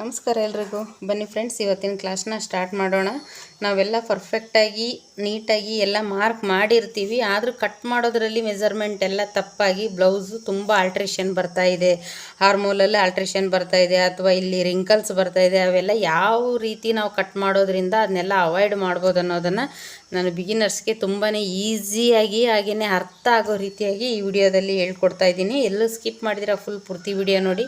ನಮಸ್ಕಾರ ಎಲ್ರಿಗೂ. ಬನ್ನಿ ಫ್ರೆಂಡ್ಸ್ ಇವತ್ತಿನ ಕ್ಲಾಸ್ನ ಸ್ಟಾರ್ಟ್ ಮಾಡೋಣ. ನಾವೆಲ್ಲ ಪರ್ಫೆಕ್ಟಾಗಿ ನೀಟಾಗಿ ಎಲ್ಲ ಮಾರ್ಕ್ ಮಾಡಿರ್ತೀವಿ. ಆದರೂ ಕಟ್ ಮಾಡೋದ್ರಲ್ಲಿ ಮೆಜರ್ಮೆಂಟ್ ಎಲ್ಲ ತಪ್ಪಾಗಿ ಬ್ಲೌಸು ತುಂಬ ಆಲ್ಟ್ರೇಷನ್ ಬರ್ತಾ ಇದೆ. ಹಾರ್ಮೋಲಲ್ಲಿ ಆಲ್ಟ್ರೇಷನ್ ಬರ್ತಾ ಇದೆ, ಅಥವಾ ಇಲ್ಲಿ ರಿಂಕಲ್ಸ್ ಬರ್ತಾ ಇದೆ. ಅವೆಲ್ಲ ಯಾವ ರೀತಿ ನಾವು ಕಟ್ ಮಾಡೋದ್ರಿಂದ ಅದನ್ನೆಲ್ಲ ಅವಾಯ್ಡ್ ಮಾಡ್ಬೋದು ಅನ್ನೋದನ್ನು ನಾನು ಬಿಗಿನರ್ಸ್ಗೆ ತುಂಬಾ ಈಸಿಯಾಗಿ ಹಾಗೆಯೇ ಅರ್ಥ ಆಗೋ ರೀತಿಯಾಗಿ ಈ ವಿಡಿಯೋದಲ್ಲಿ ಹೇಳ್ಕೊಡ್ತಾ ಇದ್ದೀನಿ. ಎಲ್ಲೂ ಸ್ಕಿಪ್ ಮಾಡಿದಿರ ಫುಲ್ ಪೂರ್ತಿ ವಿಡಿಯೋ ನೋಡಿ.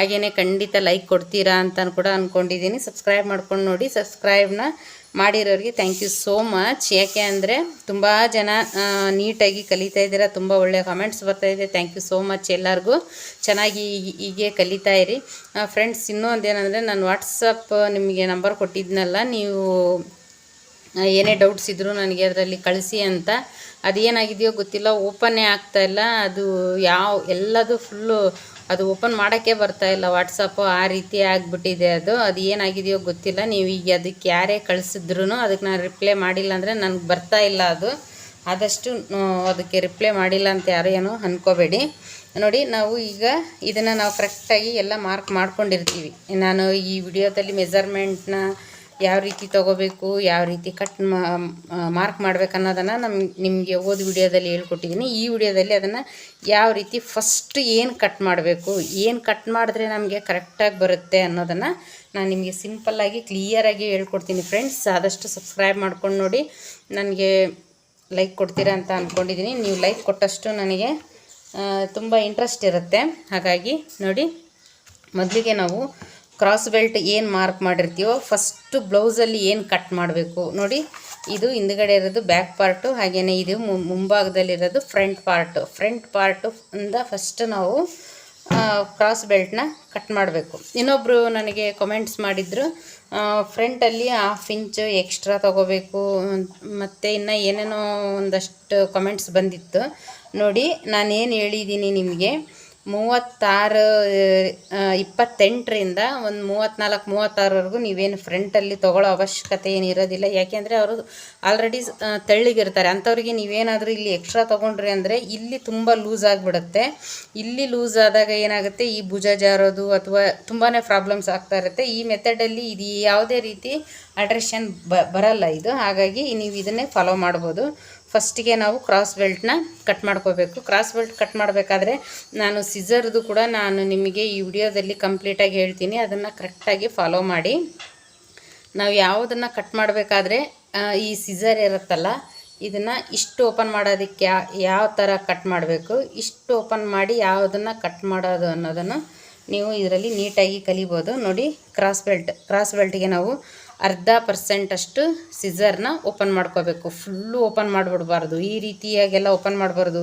ಹಾಗೆಯೇ ಖಂಡಿತ ಲೈಕ್ ಕೊಡ್ತೀರಾ ಅಂತ ಕೂಡ ಅಂದ್ಕೊಂಡಿದ್ದೀನಿ ಸಬ್ಸ್ಕ್ರೈಬ್ ಮಾಡ್ಕೊಂಡು ನೋಡಿ ಸಬ್ಸ್ಕ್ರೈಬ್ನ ಮಾಡಿರೋರಿಗೆ ಥ್ಯಾಂಕ್ ಯು ಸೋ ಮಚ್ ಯಾಕೆ ಅಂದರೆ ತುಂಬ ಜನ ನೀಟಾಗಿ ಕಲಿತಾ ಇದ್ದೀರಾ, ತುಂಬ ಒಳ್ಳೆಯ ಕಮೆಂಟ್ಸ್ ಬರ್ತಾ ಇದೆ. ಥ್ಯಾಂಕ್ ಯು ಸೋ ಮಚ್ ಎಲ್ಲರಿಗೂ. ಚೆನ್ನಾಗಿ ಹೀಗೆ- ಕಲಿತಾ ಇರಿ. ಫ್ರೆಂಡ್ಸ್ ಇನ್ನೂ ಏನಂದರೆ ನಾನು ವಾಟ್ಸಪ್ ನಿಮಗೆ ನಂಬರ್ ಕೊಟ್ಟಿದ್ನಲ್ಲ, ನೀವು ಏನೇ ಡೌಟ್ಸ್ ಇದ್ದರೂ ನನಗೆ ಅದರಲ್ಲಿ ಕಳಿಸಿ ಅಂತ. ಅದೇನಾಗಿದೆಯೋ ಗೊತ್ತಿಲ್ಲ ಓಪನ್ನೇ ಆಗ್ತಾಯಿಲ್ಲ ಅದು ಯಾವ, ಎಲ್ಲದು ಫುಲ್ಲು ಅದು ಓಪನ್ ಮಾಡೋಕ್ಕೆ ಬರ್ತಾ ಇಲ್ಲ. ವಾಟ್ಸಪ್ಪು ಆ ರೀತಿ ಆಗಿಬಿಟ್ಟಿದೆ ಅದು. ಅದು ಏನಾಗಿದೆಯೋ ಗೊತ್ತಿಲ್ಲ. ನೀವು ಈಗ ಅದಕ್ಕೆ ಯಾರೇ ಕಳಿಸಿದ್ರು ಅದಕ್ಕೆ ನಾನು ರಿಪ್ಲೈ ಮಾಡಿಲ್ಲ ಅಂದರೆ ನನಗೆ ಬರ್ತಾ ಇಲ್ಲ ಅದು. ಆದಷ್ಟು ಅದಕ್ಕೆ ರಿಪ್ಲೈ ಮಾಡಿಲ್ಲ ಅಂತ ಯಾರು ಏನೋ ಅಂದ್ಕೋಬೇಡಿ ನೋಡಿ, ನಾವು ಈಗ ಇದನ್ನು ನಾವು ಕರೆಕ್ಟಾಗಿ ಎಲ್ಲ ಮಾರ್ಕ್ ಮಾಡ್ಕೊಂಡಿರ್ತೀವಿ. ನಾನು ಈ ವಿಡಿಯೋದಲ್ಲಿ ಮೆಜರ್ಮೆಂಟ್ನ ಯಾವ ರೀತಿ ತೊಗೋಬೇಕು, ಯಾವ ರೀತಿ ಕಟ್ ಮಾರ್ಕ್ ಮಾಡ್ಬೇಕು ಅನ್ನೋದನ್ನು ನಮ್, ನಿಮಗೆ ಓದ್ ವಿಡಿಯೋದಲ್ಲಿ ಹೇಳ್ಕೊಟ್ಟಿದ್ದೀನಿ ಈ ವಿಡಿಯೋದಲ್ಲಿ ಅದನ್ನು ಯಾವ ರೀತಿ ಫಸ್ಟ್ ಏನು ಕಟ್ ಮಾಡಬೇಕು, ಏನು ಕಟ್ ಮಾಡಿದ್ರೆ ನಮಗೆ ಕರೆಕ್ಟಾಗಿ ಬರುತ್ತೆ ಅನ್ನೋದನ್ನು ನಾನು ನಿಮಗೆ ಸಿಂಪಲ್ಲಾಗಿ ಕ್ಲಿಯರಾಗಿ ಹೇಳ್ಕೊಡ್ತೀನಿ ಫ್ರೆಂಡ್ಸ್ ಆದಷ್ಟು ಸಬ್ಸ್ಕ್ರೈಬ್ ಮಾಡ್ಕೊಂಡು ನೋಡಿ, ನನಗೆ ಲೈಕ್ ಕೊಡ್ತೀರಾ ಅಂತ ಅಂದ್ಕೊಂಡಿದ್ದೀನಿ ನೀವು ಲೈಕ್ ಕೊಟ್ಟಷ್ಟು ನನಗೆ ತುಂಬ ಇಂಟ್ರೆಸ್ಟ್ ಇರುತ್ತೆ. ಹಾಗಾಗಿ ನೋಡಿ, ಮೊದಲಿಗೆ ನಾವು ಕ್ರಾಸ್ ಬೆಲ್ಟ್ ಏನು ಮಾರ್ಕ್ ಮಾಡಿರ್ತೀವೋ ಫಸ್ಟು ಬ್ಲೌಸಲ್ಲಿ ಏನು ಕಟ್ ಮಾಡಬೇಕು ನೋಡಿ. ಇದು ಹಿಂದ್ಗಡೆ ಇರೋದು ಬ್ಯಾಕ್ ಪಾರ್ಟು ಹಾಗೆಯೇ ಇದು ಮುಂಭಾಗದಲ್ಲಿರೋದು ಫ್ರಂಟ್ ಪಾರ್ಟು ಫ್ರಂಟ್ ಪಾರ್ಟು ಇಂದ ಫಸ್ಟ್ ನಾವು ಕ್ರಾಸ್ ಬೆಲ್ಟ್ನ ಕಟ್ ಮಾಡಬೇಕು. ಇನ್ನೊಬ್ಬರು ನನಗೆ ಕಮೆಂಟ್ಸ್ ಮಾಡಿದ್ರು ಫ್ರಂಟಲ್ಲಿ ಹಾಫ್ ಇಂಚು ಎಕ್ಸ್ಟ್ರಾ ತೊಗೋಬೇಕು, ಮತ್ತು ಇನ್ನು ಏನೇನೋ ಒಂದಷ್ಟು ಕಮೆಂಟ್ಸ್ ಬಂದಿತ್ತು. ನೋಡಿ, ನಾನೇನು ಹೇಳಿದ್ದೀನಿ ನಿಮಗೆ ಮೂವತ್ತಾರು ಇಪ್ಪತ್ತೆಂಟರಿಂದ ಒಂದು ಮೂವತ್ತ್ನಾಲ್ಕು ಮೂವತ್ತಾರವರೆಗೂ ನೀವೇನು ಫ್ರಂಟಲ್ಲಿ ತೊಗೊಳ್ಳೋ ಅವಶ್ಯಕತೆ ಏನು ಇರೋದಿಲ್ಲ. ಯಾಕೆಂದರೆ ಅವರು ಆಲ್ರೆಡಿ ತೆಳ್ಳಗಿರ್ತಾರೆ. ಅಂಥವ್ರಿಗೆ ನೀವೇನಾದರೂ ಇಲ್ಲಿ ಎಕ್ಸ್ಟ್ರಾ ತೊಗೊಂಡ್ರಿ ಅಂದರೆ ಇಲ್ಲಿ ತುಂಬ ಲೂಸ್ ಆಗಿಬಿಡುತ್ತೆ. ಇಲ್ಲಿ ಲೂಸ್ ಆದಾಗ ಏನಾಗುತ್ತೆ? ಈ ಭುಜ ಜಾರೋದು ಅಥವಾ ತುಂಬಾ ಪ್ರಾಬ್ಲಮ್ಸ್ ಆಗ್ತಾ ಇರುತ್ತೆ. ಈ ಮೆಥಡಲ್ಲಿ ಇದು ಯಾವುದೇ ರೀತಿ ಅಲ್ಟ್ರೇಷನ್ ಬರಲ್ಲ ಇದು. ಹಾಗಾಗಿ ನೀವು ಇದನ್ನೇ ಫಾಲೋ ಮಾಡ್ಬೋದು. ಫಸ್ಟಿಗೆ ನಾವು ಕ್ರಾಸ್ ಬೆಲ್ಟ್ನ ಕಟ್ ಮಾಡ್ಕೋಬೇಕು. ಕ್ರಾಸ್ ಬೆಲ್ಟ್ ಕಟ್ ಮಾಡಬೇಕಾದ್ರೆ ನಾನು ಸಿಸರ್ದು ಕೂಡ ನಾನು ನಿಮಗೆ ಈ ವಿಡಿಯೋದಲ್ಲಿ ಕಂಪ್ಲೀಟಾಗಿ ಹೇಳ್ತೀನಿ. ಅದನ್ನು ಕರೆಕ್ಟಾಗಿ ಫಾಲೋ ಮಾಡಿ. ನಾವು ಯಾವುದನ್ನು ಕಟ್ ಮಾಡಬೇಕಾದ್ರೆ ಈ ಸಿಸರ್ ಇರುತ್ತಲ್ಲ, ಇದನ್ನು ಇಷ್ಟು ಓಪನ್ ಮಾಡೋದಕ್ಕೆ ಯಾವ ಥರ ಕಟ್ ಮಾಡಬೇಕು, ಇಷ್ಟು ಓಪನ್ ಮಾಡಿ ಯಾವುದನ್ನು ಕಟ್ ಮಾಡೋದು ಅನ್ನೋದನ್ನು ನೀವು ಇದರಲ್ಲಿ ನೀಟಾಗಿ ಕಲಿಬೋದು. ನೋಡಿ ಕ್ರಾಸ್ ಬೆಲ್ಟ್ ಕ್ರಾಸ್ ಬೆಲ್ಟ್ಗೆ ನಾವು ಅರ್ಧ ಪರ್ಸೆಂಟಷ್ಟು ಸಿಸರ್ನ ಓಪನ್ ಮಾಡ್ಕೋಬೇಕು. ಫುಲ್ಲು ಓಪನ್ ಮಾಡಿಬಿಡ್ಬಾರ್ದು. ಈ ರೀತಿಯಾಗೆಲ್ಲ ಓಪನ್ ಮಾಡಬಾರ್ದು.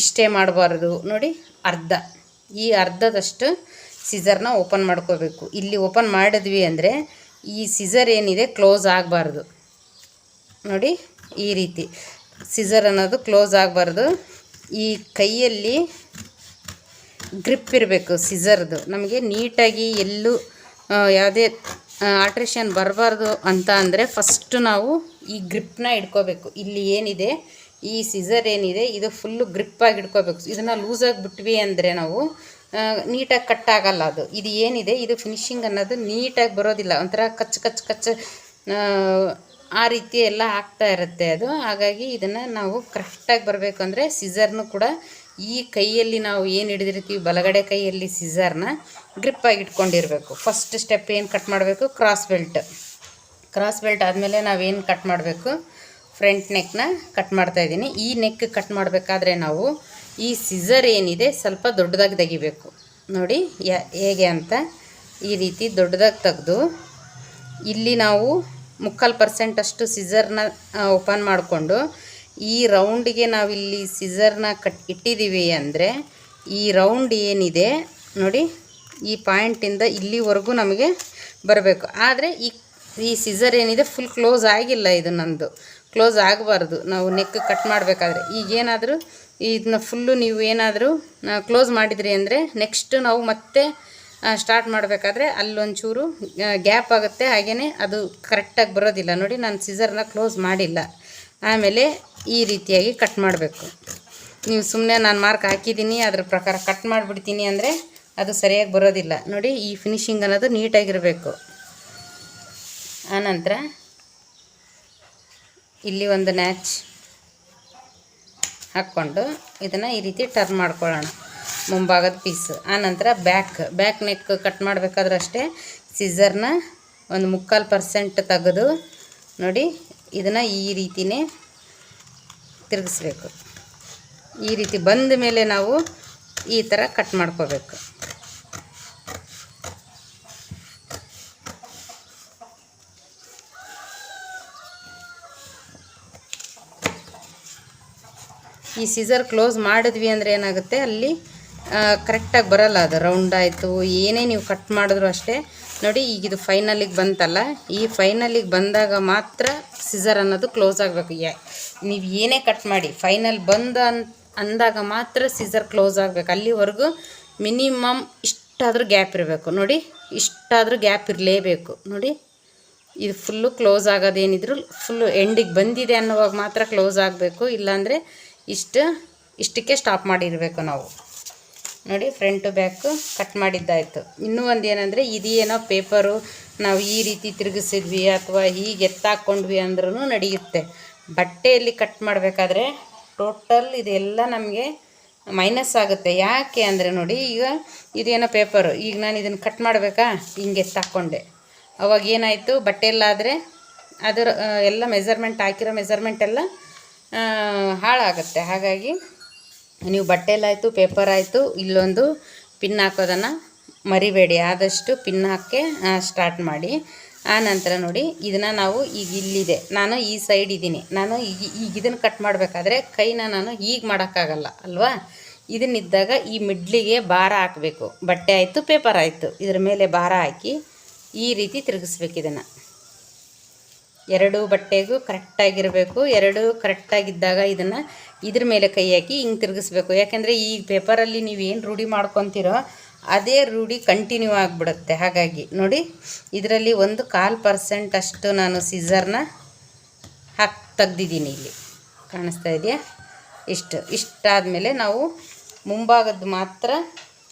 ಇಷ್ಟೇ ಮಾಡಬಾರ್ದು. ನೋಡಿ, ಅರ್ಧ. ಈ ಅರ್ಧದಷ್ಟು ಸಿಸರ್ನ ಓಪನ್ ಮಾಡ್ಕೋಬೇಕು. ಇಲ್ಲಿ ಓಪನ್ ಮಾಡಿದ್ವಿ ಅಂದರೆ ಈ ಸಿಸರ್ ಏನಿದೆ ಕ್ಲೋಸ್ ಆಗಬಾರ್ದು. ನೋಡಿ, ಈ ರೀತಿ. ಸಿಸರ್ ಅನ್ನೋದು ಕ್ಲೋಸ್ ಆಗಬಾರ್ದು. ಈ ಕೈಯಲ್ಲಿ ಗ್ರಿಪ್ ಇರಬೇಕು ಸಿಸರ್ದು ನಮಗೆ ನೀಟಾಗಿ ಎಲ್ಲೂ ಯಾವುದೇ ಆಲ್ಟ್ರೇಷನ್ ಬರಬಾರ್ದು ಅಂತ ಅಂದರೆ ಫಸ್ಟು ನಾವು ಈ ಗ್ರಿಪ್ನ ಇಟ್ಕೋಬೇಕು ಇಲ್ಲಿ ಏನಿದೆ? ಈ ಸಿಸರ್ ಏನಿದೆ? ಇದು ಫುಲ್ಲು ಗ್ರಿಪ್ಪಾಗಿ ಇಟ್ಕೋಬೇಕು ಇದನ್ನು ಲೂಸಾಗಿ ಬಿಟ್ವಿ ಅಂದರೆ ನಾವು ನೀಟಾಗಿ ಕಟ್ ಆಗಲ್ಲ ಅದು. ಇದು ಏನಿದೆ? ಇದು ಫಿನಿಶಿಂಗ್ ಅನ್ನೋದು ನೀಟಾಗಿ ಬರೋದಿಲ್ಲ. ಒಂಥರ ಕಚ್ ಕಚ್ ಕಚ್ ಆ, ಆ ರೀತಿ ಎಲ್ಲ ಆಗ್ತಾ ಇರುತ್ತೆ ಅದು. ಹಾಗಾಗಿ ಇದನ್ನು ನಾವು ಕರೆಕ್ಟಾಗಿ ಬರಬೇಕು ಅಂದರೆ ಸಿಸರ್ನು ಕೂಡ ಈ ಕೈಯಲ್ಲಿ ನಾವು ಏನು ಹಿಡಿದಿರ್ತೀವಿ? ಬಲಗಡೆ ಕೈಯಲ್ಲಿ ಸಿಸರ್ನ ಗ್ರಿಪ್ಪಾಗಿ ಇಟ್ಕೊಂಡಿರಬೇಕು. ಫಸ್ಟ್ ಸ್ಟೆಪ್ ಏನು ಕಟ್ ಮಾಡಬೇಕು? ಕ್ರಾಸ್ ಬೆಲ್ಟ್ ಕ್ರಾಸ್ ಬೆಲ್ಟ್ ಆದಮೇಲೆ ನಾವೇನು ಕಟ್ ಮಾಡಬೇಕು? ಫ್ರಂಟ್ ನೆಕ್ನ ಕಟ್ ಮಾಡ್ತಾ ಇದ್ದೀನಿ. ಈ ನೆಕ್ ಕಟ್ ಮಾಡಬೇಕಾದ್ರೆ ನಾವು ಈ ಸಿಸರ್ ಏನಿದೆ ಸ್ವಲ್ಪ ದೊಡ್ಡದಾಗಿ ತೆಗಿಬೇಕು. ನೋಡಿ ಹೇಗೆ ಅಂತ ಈ ರೀತಿ ದೊಡ್ಡದಾಗಿ ತೆಗೆದು ಇಲ್ಲಿ ನಾವು ಮುಕ್ಕಾಲು ಪರ್ಸೆಂಟ್ ಅಷ್ಟು ಓಪನ್ ಮಾಡಿಕೊಂಡು ಈ ರೌಂಡಿಗೆ ನಾವಿಲ್ಲಿ ಸಿಸರ್ನ ಕಟ್ ಇಟ್ಟಿದ್ದೀವಿ ಅಂದರೆ ಈ ರೌಂಡ್ ಏನಿದೆ, ನೋಡಿ ಈ ಪಾಯಿಂಟಿಂದ ಇಲ್ಲಿವರೆಗೂ ನಮಗೆ ಬರಬೇಕು. ಆದರೆ ಈ ಈ ಸಿಸರ್ ಏನಿದೆ ಫುಲ್ ಕ್ಲೋಸ್ ಆಗಿಲ್ಲ ಇದು ನಂದು. ಕ್ಲೋಸ್ ಆಗಬಾರ್ದು. ನಾವು ನೆಕ್ ಕಟ್ ಮಾಡಬೇಕಾದ್ರೆ. ಈಗೇನಾದರೂ ಇದನ್ನ ಫುಲ್ಲು ನೀವು ಏನಾದರೂ ಕ್ಲೋಸ್ ಮಾಡಿದ್ರಿ ಅಂದರೆ ನೆಕ್ಸ್ಟ್ ನಾವು ಮತ್ತೆ ಸ್ಟಾರ್ಟ್ ಮಾಡಬೇಕಾದ್ರೆ ಅಲ್ಲೊಂಚೂರು ಗ್ಯಾಪ್ ಆಗುತ್ತೆ. ಹಾಗೆಯೇ ಅದು ಕರೆಕ್ಟಾಗಿ ಬರೋದಿಲ್ಲ. ನೋಡಿ, ನಾನು ಸಿಸರ್ನ ಕ್ಲೋಸ್ ಮಾಡಿಲ್ಲ. ಆಮೇಲೆ ಈ ರೀತಿಯಾಗಿ ಕಟ್ ಮಾಡಬೇಕು. ನೀವು ಸುಮ್ಮನೆ ನಾನು ಮಾರ್ಕ್ ಹಾಕಿದ್ದೀನಿ, ಅದ್ರ ಪ್ರಕಾರ ಕಟ್ ಮಾಡಿಬಿಡ್ತೀನಿ ಅಂದರೆ ಅದು ಸರಿಯಾಗಿ ಬರೋದಿಲ್ಲ. ನೋಡಿ, ಈ ಫಿನಿಶಿಂಗ್ ಅನ್ನೋದು ನೀಟಾಗಿರಬೇಕು. ಆನಂತರ ಇಲ್ಲಿ ಒಂದು ನ್ಯಾಚ್ ಹಾಕ್ಕೊಂಡು ಇದನ್ನು ಈ ರೀತಿ ಟರ್ನ್ ಮಾಡ್ಕೊಳ್ಳೋಣ. ಮುಂಭಾಗದ ಪೀಸ್ ಆನಂತರ ಬ್ಯಾಕ್ ಬ್ಯಾಕ್ ನೆಕ್ ಕಟ್ ಮಾಡಬೇಕಾದ್ರೆ ಅಷ್ಟೇ ಸಿಸರ್ನ ಒಂದು ಮುಕ್ಕಾಲು ಪರ್ಸೆಂಟ್ ತೆಗೆದು ನೋಡಿ, ಇದನ್ನು ಈ ರೀತಿನೇ ತಿರುಗಿಸ್ಬೇಕು. ಈ ರೀತಿ ಬಂದ ಮೇಲೆ ನಾವು ಈ ಥರ ಕಟ್ ಮಾಡ್ಕೋಬೇಕು. ಈ ಸೀಸರ್ ಕ್ಲೋಸ್ ಮಾಡಿದ್ವಿ ಅಂದರೆ ಏನಾಗುತ್ತೆ? ಅಲ್ಲಿ ಕರೆಕ್ಟಾಗಿ ಬರಲ್ಲ ಅದು. ರೌಂಡ್ ಆಯಿತು, ಏನೇ ನೀವು ಕಟ್ ಮಾಡಿದ್ರು ಅಷ್ಟೇ. ನೋಡಿ, ಈಗ ಇದು ಫೈನಲಿಗೆ ಬಂತಲ್ಲ? ಈ ಫೈನಲಿಗೆ ಬಂದಾಗ ಮಾತ್ರ ಸಿಸರ್ ಅನ್ನೋದು ಕ್ಲೋಸ್ ಆಗಬೇಕು. ಯಾ, ನೀವು ಏನೇ ಕಟ್ ಮಾಡಿ ಫೈನಲ್ ಬಂದ ಅಂದಾಗ ಮಾತ್ರ ಸಿಸರ್ ಕ್ಲೋಸ್ ಆಗಬೇಕು. ಅಲ್ಲಿವರೆಗೂ ಮಿನಿಮಮ್ ಇಷ್ಟಾದರೂ ಗ್ಯಾಪ್ ಇರಬೇಕು. ನೋಡಿ, ಇಷ್ಟಾದರೂ ಗ್ಯಾಪ್ ಇರಲೇಬೇಕು. ನೋಡಿ, ಇದು ಫುಲ್ಲು ಕ್ಲೋಸ್ ಆಗೋದೇನಿದ್ರು ಫುಲ್ಲು ಎಂಡಿಗೆ ಬಂದಿದೆ ಅನ್ನುವಾಗ ಮಾತ್ರ ಕ್ಲೋಸ್ ಆಗಬೇಕು. ಇಲ್ಲಾಂದರೆ ಇಷ್ಟು, ಇಷ್ಟಕ್ಕೆ ಸ್ಟಾಪ್ ಮಾಡಿರಬೇಕು ನಾವು. ನೋಡಿ ಫ್ರಂಟು ಬ್ಯಾಕು ಕಟ್ ಮಾಡಿದ್ದಾಯಿತು. ಇನ್ನೂ ಒಂದು ಏನಂದರೆ ಇದೇನೋ ಪೇಪರು ನಾವು ಈ ರೀತಿ ತಿರುಗಿಸಿದ್ವಿ ಅಥವಾ ಹೀಗೆ ಎತ್ತಾಕ್ಕೊಂಡ್ವಿ ಅಂದ್ರೂ ನಡೆಯುತ್ತೆ. ಬಟ್ಟೆಯಲ್ಲಿ ಕಟ್ ಮಾಡಬೇಕಾದ್ರೆ ಟೋಟಲ್ ಇದೆಲ್ಲ ನಮಗೆ ಮೈನಸ್ ಆಗುತ್ತೆ. ಯಾಕೆ ಅಂದರೆ ನೋಡಿ, ಈಗ ಇದೇನೋ ಪೇಪರು ಈಗ ನಾನು ಇದನ್ನು ಕಟ್ ಮಾಡಬೇಕಾ? ಹಿಂಗೆ ಎತ್ತಾಕ್ಕೊಂಡೆ ಅವಾಗ ಏನಾಯಿತು ಬಟ್ಟೆಯಲ್ಲಾದರೆ ಅದರ, ಎಲ್ಲ ಮೆಜರ್ಮೆಂಟ್ ಹಾಕಿರೋ ಮೆಜರ್ಮೆಂಟ್ ಎಲ್ಲ ಹಾಳಾಗುತ್ತೆ. ಹಾಗಾಗಿ ನೀವು ಬಟ್ಟೆಲಾಯಿತು ಪೇಪರ್ ಆಯಿತು ಇಲ್ಲೊಂದು ಪಿನ್ ಹಾಕೋದನ್ನು ಮರಿಬೇಡಿ. ಆದಷ್ಟು ಪಿನ್ ಹಾಕಿ ಸ್ಟಾರ್ಟ್ ಮಾಡಿ. ಆ ನಂತರ ನೋಡಿ, ಇದನ್ನು ನಾವು ಈಗ ಇಲ್ಲಿದೆ. ನಾನು ಈ ಸೈಡ್ ಇದ್ದೀನಿ. ನಾನು ಈಗ ಈಗ ಇದನ್ನು ಕಟ್ ಮಾಡಬೇಕಾದ್ರೆ ಕೈನ ನಾನು ಈಗ ಮಾಡೋಕ್ಕಾಗಲ್ಲ, ಅಲ್ವಾ? ಇದನ್ನಿದ್ದಾಗ ಈ ಮಿಡ್ಲಿಗೆ ಭಾರ ಹಾಕಬೇಕು. ಬಟ್ಟೆ ಆಯಿತು, ಪೇಪರ್ ಆಯಿತು. ಇದರ ಮೇಲೆ ಭಾರ ಹಾಕಿ ಈ ರೀತಿ ತಿರುಗಿಸ್ಬೇಕು ಇದನ್ನು. ಎರಡು ಬಟ್ಟೆಗೂ ಕರೆಕ್ಟಾಗಿರಬೇಕು ಎರಡು ಕರೆಕ್ಟಾಗಿದ್ದಾಗ ಇದನ್ನು ಇದ್ರ ಮೇಲೆ ಕೈ ಹಾಕಿ ಹಿಂಗೆ ತಿರುಗಿಸ್ಬೇಕು. ಯಾಕೆಂದರೆ ಈ ಪೇಪರಲ್ಲಿ ನೀವು ಏನು ರೂಢಿ ಮಾಡ್ಕೊತೀರೋ ಅದೇ ರೂಢಿ ಕಂಟಿನ್ಯೂ ಆಗಿಬಿಡುತ್ತೆ. ಹಾಗಾಗಿ ನೋಡಿ, ಇದರಲ್ಲಿ ಒಂದು ಕಾಲು ಪರ್ಸೆಂಟ್ ಅಷ್ಟು ನಾನು ಸೀಸರ್ನ ಹಾಕಿ ತೆಗ್ದಿದ್ದೀನಿ ಇಲ್ಲಿ. ಕಾಣಿಸ್ತಾ ಇದೆಯಾ? ಇಷ್ಟು. ಇಷ್ಟಾದಮೇಲೆ ನಾವು ಮುಂಭಾಗದ್ದು ಮಾತ್ರ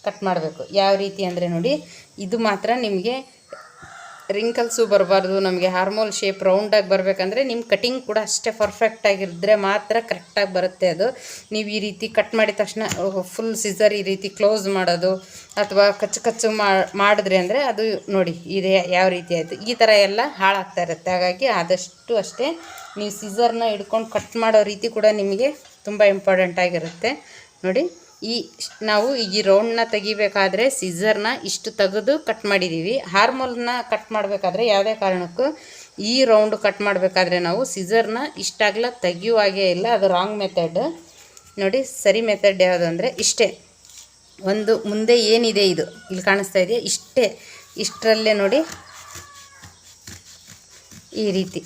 ಕಟ್ ಮಾಡಬೇಕು. ಯಾವ ರೀತಿ ಅಂದರೆ ನೋಡಿ, ಇದು ಮಾತ್ರ ನಿಮಗೆ ರಿಂಕಲ್ಸು ಬರಬಾರ್ದು, ನಮಗೆ ಹಾರ್ಮೋಲ್ ಶೇಪ್ ರೌಂಡಾಗಿ ಬರಬೇಕಂದ್ರೆ ನಿಮ್ಮ ಕಟಿಂಗ್ ಕೂಡ ಅಷ್ಟೇ ಪರ್ಫೆಕ್ಟಾಗಿದ್ದರೆ ಮಾತ್ರ ಕರೆಕ್ಟಾಗಿ ಬರುತ್ತೆ ಅದು. ನೀವು ಈ ರೀತಿ ಕಟ್ ಮಾಡಿದ ತಕ್ಷಣ ಫುಲ್ ಸಿಸರ್ ಈ ರೀತಿ ಕ್ಲೋಸ್ ಮಾಡೋದು ಅಥವಾ ಕಚ್ಚು ಕಚ್ಚು ಮಾಡಿದ್ರೆ ಅಂದರೆ ಅದು ನೋಡಿ ಇದೆ ಯಾವ ರೀತಿ ಆಯಿತು. ಈ ಥರ ಎಲ್ಲ ಹಾಳಾಗ್ತಾ ಇರುತ್ತೆ. ಹಾಗಾಗಿ ಆದಷ್ಟು ಅಷ್ಟೇ ನೀವು ಸಿಸರ್ನ ಹಿಡ್ಕೊಂಡು ಕಟ್ ಮಾಡೋ ರೀತಿ ಕೂಡ ನಿಮಗೆ ತುಂಬ ಇಂಪಾರ್ಟೆಂಟ್ ಆಗಿರುತ್ತೆ. ನೋಡಿ. ಈ ನಾವು ಈ ರೌಂಡ್ನ ತೆಗಿಬೇಕಾದ್ರೆ ಸಿಸರ್ನ ಇಷ್ಟು ತೆಗೆದು ಕಟ್ ಮಾಡಿದ್ದೀವಿ ಹಾರ್ಮೋಲ್ನ ಕಟ್ ಮಾಡಬೇಕಾದ್ರೆ ಯಾವುದೇ ಕಾರಣಕ್ಕೂ ಈ ರೌಂಡ್ ಕಟ್ ಮಾಡಬೇಕಾದ್ರೆ ನಾವು ಸಿಸರ್ನ ಇಷ್ಟಾಗಲ ತೆಗಿಯುವಾಗೇ ಇಲ್ಲ. ಅದು ರಾಂಗ್ ಮೆಥಡ್ ನೋಡಿ, ಸರಿ ಮೆಥಡ್ ಯಾವುದು ಅಂದರೆ ಇಷ್ಟೇ. ಒಂದು ಮುಂದೆ ಏನಿದೆ ಇದು? ಇಲ್ಲಿ ಕಾಣಿಸ್ತಾ ಇದೆಯಾ? ಇಷ್ಟೇ. ಇಷ್ಟರಲ್ಲೇ ನೋಡಿ ಈ ರೀತಿ.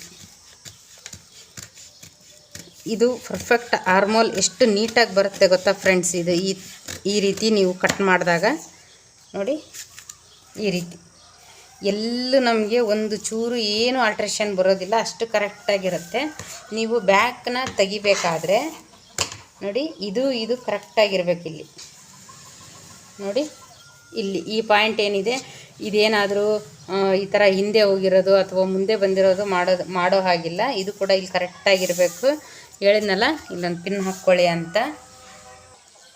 ಇದು ಪರ್ಫೆಕ್ಟ್ ಆರ್ಮೋಲ್ ಎಷ್ಟು ನೀಟಾಗಿ ಬರುತ್ತೆ ಗೊತ್ತಾ ಫ್ರೆಂಡ್ಸ್ ಇದು ಈ ರೀತಿ ನೀವು ಕಟ್ ಮಾಡಿದಾಗ. ನೋಡಿ, ಈ ರೀತಿ. ಎಲ್ಲೂ ನಮಗೆ ಒಂದು ಚೂರು ಏನು ಆಲ್ಟ್ರೇಷನ್ ಬರೋದಿಲ್ಲ, ಅಷ್ಟು ಕರೆಕ್ಟಾಗಿರುತ್ತೆ ನೀವು ಬ್ಯಾಕ್ನ ತೆಗಿಬೇಕಾದ್ರೆ, ನೋಡಿ, ಇದು ಇದು ಕರೆಕ್ಟಾಗಿರ್ಬೇಕು ಇಲ್ಲಿ. ನೋಡಿ, ಇಲ್ಲಿ ಈ ಪಾಯಿಂಟ್ ಏನಿದೆ, ಇದೇನಾದರೂ ಈ ಥರ ಹಿಂದೆ ಹೋಗಿರೋದು ಅಥವಾ ಮುಂದೆ ಬಂದಿರೋದು ಮಾಡೋದು, ಮಾಡೋ ಹಾಗಿಲ್ಲ. ಇದು ಕೂಡ ಇಲ್ಲಿ ಕರೆಕ್ಟಾಗಿರಬೇಕು ಹೇಳಿದ್ನಲ್ಲ, ಇಲ್ಲೊಂದು ಪಿನ್ ಹಾಕ್ಕೊಳ್ಳಿ ಅಂತ.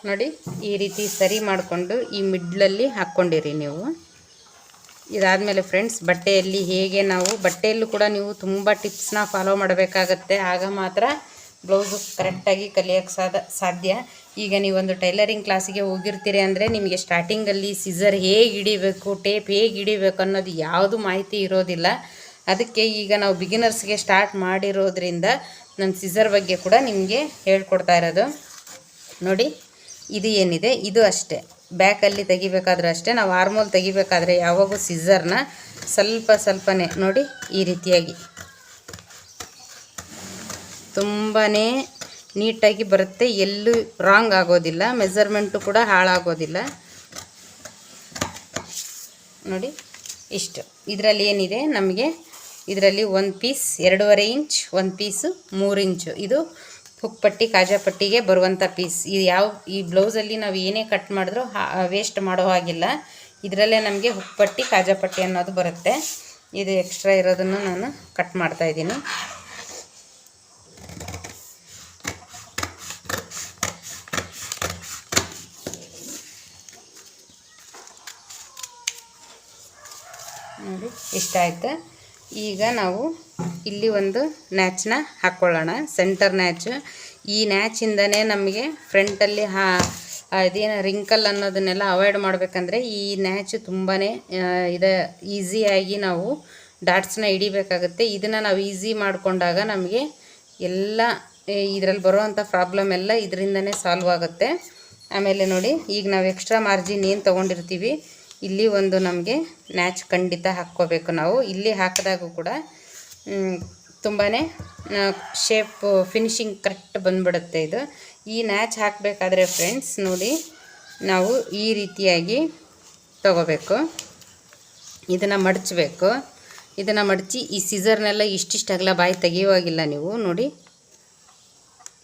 ನೋಡಿ, ಈ ರೀತಿ ಸರಿ ಮಾಡಿಕೊಂಡು ಈ ಮಿಡ್ಲಲ್ಲಿ ಹಾಕ್ಕೊಂಡಿರಿ ನೀವು. ಇದಾದಮೇಲೆ ಫ್ರೆಂಡ್ಸ್ ಬಟ್ಟೆಯಲ್ಲಿ ಹೇಗೆ ನಾವು, ಬಟ್ಟೆಯಲ್ಲೂ ಕೂಡ ನೀವು ತುಂಬ ಟಿಪ್ಸ್ನ ಫಾಲೋ ಮಾಡಬೇಕಾಗತ್ತೆ. ಆಗ ಮಾತ್ರ ಬ್ಲೌಸು ಕರೆಕ್ಟಾಗಿ ಕಲಿಯೋಕ್ಕೆ ಸಾಧ ಸಾಧ್ಯ. ಈಗ ನೀವೊಂದು ಟೈಲರಿಂಗ್ ಕ್ಲಾಸಿಗೆ ಹೋಗಿರ್ತೀರಿ ಅಂದರೆ ನಿಮಗೆ ಸ್ಟಾರ್ಟಿಂಗಲ್ಲಿ ಸಿಸರ್ ಹೇಗೆ ಹಿಡಿಬೇಕು ಟೇಪ್ ಹೇಗೆ ಹಿಡಿಬೇಕು ಅನ್ನೋದು ಯಾವುದು ಮಾಹಿತಿ ಇರೋದಿಲ್ಲ. ಅದಕ್ಕೆ ಈಗ ನಾವು ಬಿಗಿನರ್ಸ್ಗೆ ಸ್ಟಾರ್ಟ್ ಮಾಡಿರೋದ್ರಿಂದ ನಾನು ಸಿಸರ್ ಬಗ್ಗೆ ಕೂಡ ನಿಮಗೆ ಹೇಳ್ಕೊಡ್ತಾ ಇರೋದು. ನೋಡಿ, ಇದು ಏನಿದೆ? ಇದು ಅಷ್ಟೇ. ಬ್ಯಾಕಲ್ಲಿ ತೆಗಿಬೇಕಾದ್ರೆ ಅಷ್ಟೇ. ನಾವು ಆರ್ಮೋಲ್ ತೆಗಿಬೇಕಾದ್ರೆ ಯಾವಾಗೂ ಸಿಸರ್ನ ಸ್ವಲ್ಪ ಸ್ವಲ್ಪನೇ, ನೋಡಿ, ಈ ರೀತಿಯಾಗಿ. ತುಂಬಾ ನೀಟಾಗಿ ಬರುತ್ತೆ. ಎಲ್ಲೂ ರಾಂಗ್ ಆಗೋದಿಲ್ಲ. ಮೆಸರ್ಮೆಂಟು ಕೂಡ ಹಾಳಾಗೋದಿಲ್ಲ. ನೋಡಿ, ಇಷ್ಟು. ಇದರಲ್ಲಿ ಏನಿದೆ? ನಮಗೆ ಇದರಲ್ಲಿ ಒಂದು ಪೀಸ್ ಎರಡೂವರೆ ಇಂಚ್ ಒಂದು ಪೀಸು ಮೂರು ಇಂಚು ಇದು ಹುಕ್ ಪಟ್ಟಿ ಕಾಜಾ ಪಟ್ಟಿಗೆ ಬರುವಂಥ ಪೀಸ್ ಇದು ಯಾವ, ಈ ಬ್ಲೌಸಲ್ಲಿ ನಾವು ಏನೇ ಕಟ್ ಮಾಡಿದ್ರೂ ವೇಸ್ಟ್ ಮಾಡೋ ಹಾಗಿಲ್ಲ. ಇದರಲ್ಲೇ ನಮಗೆ ಹುಕ್ ಪಟ್ಟಿ ಕಾಜಾ ಪಟ್ಟಿ ಅನ್ನೋದು ಬರುತ್ತೆ. ಇದು ಎಕ್ಸ್ಟ್ರಾ ಇರೋದನ್ನು ನಾನು ಕಟ್ ಮಾಡ್ತಾ ಇದ್ದೀನಿ. ನೋಡಿ ಇಷ್ಟ ಆಯ್ತು ಈಗ ನಾವು ಇಲ್ಲಿ ಒಂದು ನ್ಯಾಚನ್ನ ಹಾಕ್ಕೊಳ್ಳೋಣ ಸೆಂಟರ್ ನ್ಯಾಚ್. ಈ ನ್ಯಾಚಿಂದನೇ ನಮಗೆ ಫ್ರಂಟಲ್ಲಿ ಹಾ ಅದೇನು ರಿಂಕಲ್ ಅನ್ನೋದನ್ನೆಲ್ಲ ಅವಾಯ್ಡ್ ಮಾಡಬೇಕಂದ್ರೆ ಈ ನ್ಯಾಚ್ ತುಂಬಾ ಇದು ಈಸಿಯಾಗಿ ನಾವು ಡಾಟ್ಸ್ನ ಹಿಡಿಬೇಕಾಗುತ್ತೆ. ಇದನ್ನು ನಾವು ಈಸಿ ಮಾಡಿಕೊಂಡಾಗ ನಮಗೆ ಎಲ್ಲ ಇದರಲ್ಲಿ ಬರುವಂಥ ಪ್ರಾಬ್ಲಮ್ ಎಲ್ಲ ಇದರಿಂದನೇ ಸಾಲ್ವ್ ಆಗುತ್ತೆ. ಆಮೇಲೆ ನೋಡಿ, ಈಗ ನಾವು ಎಕ್ಸ್ಟ್ರಾ ಮಾರ್ಜಿನ್ ಏನು ತೊಗೊಂಡಿರ್ತೀವಿ? ಇಲ್ಲಿ ಒಂದು ನಮಗೆ ನ್ಯಾಚ್ ಖಂಡಿತ ಹಾಕ್ಕೋಬೇಕು ನಾವು. ಇಲ್ಲಿ ಹಾಕಿದಾಗೂ ಕೂಡ ತುಂಬಾ ಶೇಪ್ ಫಿನಿಶಿಂಗ್ ಕರೆಕ್ಟ್ ಬಂದ್ಬಿಡುತ್ತೆ ಇದು. ಈ ನ್ಯಾಚ್ ಹಾಕಬೇಕಾದ್ರೆ ಫ್ರೆಂಡ್ಸ್ ನೋಡಿ, ನಾವು ಈ ರೀತಿಯಾಗಿ ತಗೋಬೇಕು. ಇದನ್ನು ಮಡಚಬೇಕು. ಇದನ್ನು ಮಡಚಿ, ಈ ಸೀಸರ್ನೆಲ್ಲ ಇಷ್ಟಿಷ್ಟು ಅಗಲ ಬಾಯಿ ತೆಗೆಯುವಾಗಿಲ್ಲ ನೀವು, ನೋಡಿ.